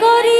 corrido.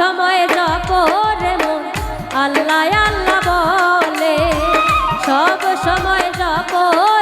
সময় জপরে মন আল্লাহ আল্লাহ বলে সব সময় জপরে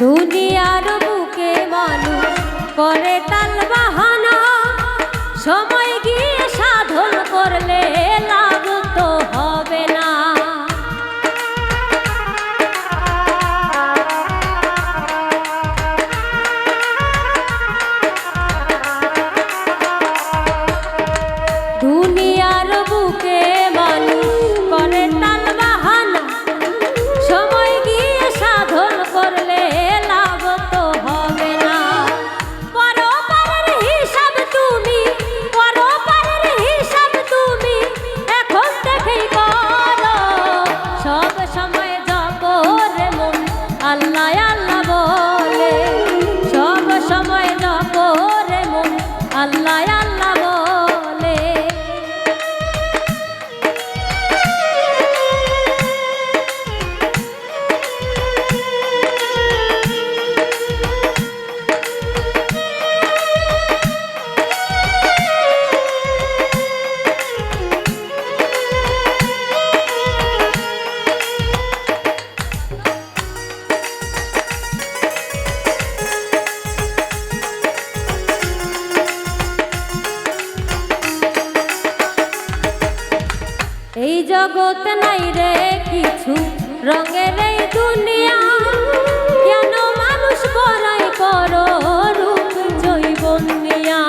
দুনিয়ার বুকে মানুষ করে তাল বাহানা। সময় গিয়ে সাধন করলে লাভ তো হবে না। দুনিয়ার বুকে এই জগৎ নাই রে কিছু, রঙের এই দুনিয়া। কেন মানুষ বড়াই করো রূপ জৈবনিয়া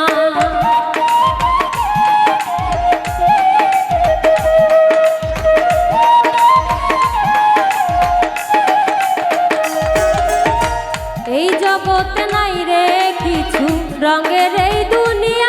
এই জগৎ নাই রে কিছু, রঙের এই দুনিয়া।